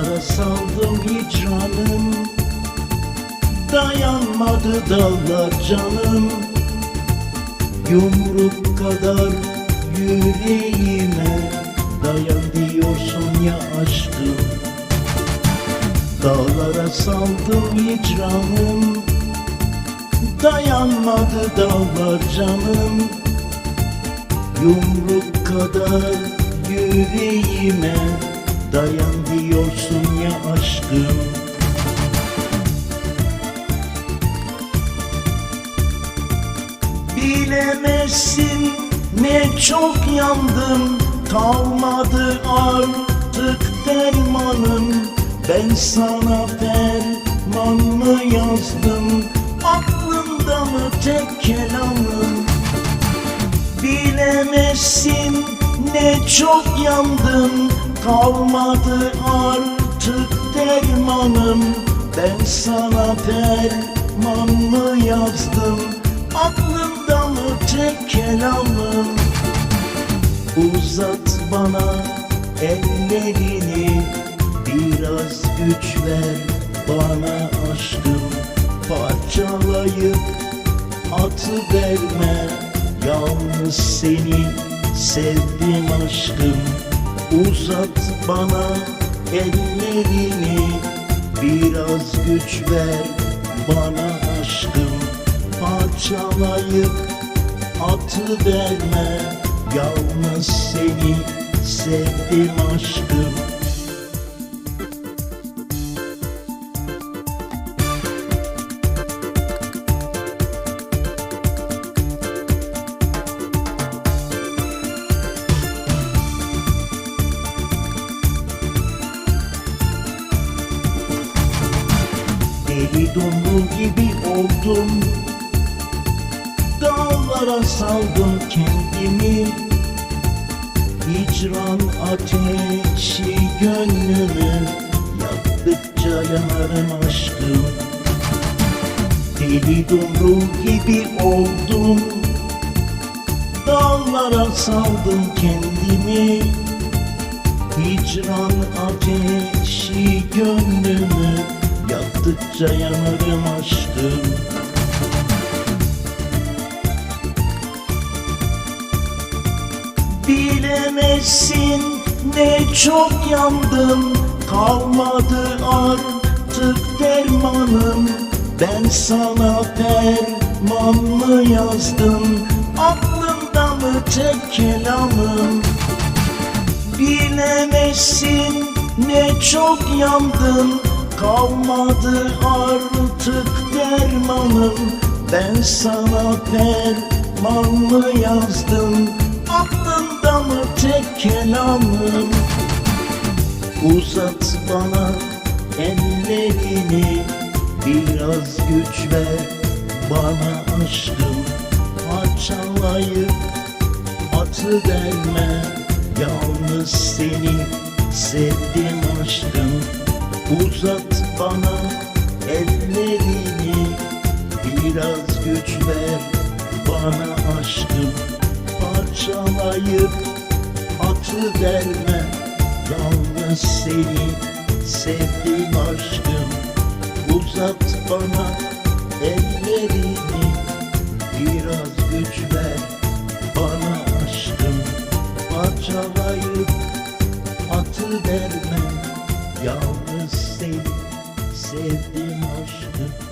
Dağlara saldım hicranım Dayanmadı dağlar canım. Yumruk kadar yüreğime Dayan diyorsun ya aşkım. Dağlara saldım hicranım Dayanmadı dağlar canım. Yumruk kadar yüreğime Dayan diyorsun ya aşkım? Bilemezsin ne çok yandım. Kalmadı artık dermanım Ben sana ferman mı yazdım? Aklımda mı tek kelamım Bilemezsin ne çok yandım Kalmadı artık dermanım. Ben sana ferman mı yazdım? Aklımda mı tek kelamım? Uzat bana ellerini Biraz güç ver bana aşkım. Parçalayıp atı verme Yalnız seni sevdim aşkım Uzat bana ellerini Biraz güç ver bana aşkım. Parçalayıp atı verme Yalnız seni sevdim aşkım Deli dumru gibi oldum. Dağlara saldım kendimi. Hicran ateşi gönlümü Yaktıkça yanarım aşkım. Deli dumru gibi oldum. Dağlara saldım kendimi. Hicran ateşi gönlümü Yaktıkça yanarım aşkım Bilemezsin ne çok yandım. Kalmadı artık dermanım. Ben sana ferman yazdım. Aklımda mı tek kelamım? Bilemezsin ne çok yandım Kalmadı artık dermanım. Ben sana ferman mı yazdım Aklımda mı tek kelamım? Uzat bana ellerini Biraz güç ver bana aşkım. Parçalayıp atı verme Yalnız seni sevdim aşkım Uzat bana ellerini Biraz güç ver bana aşkım. Parçalayıp atı verme Yalnız seni sevdim aşkım. Uzat bana ellerini Biraz güç ver bana aşkım. Parçalayıp atı verme Yalnız sevdim aşkım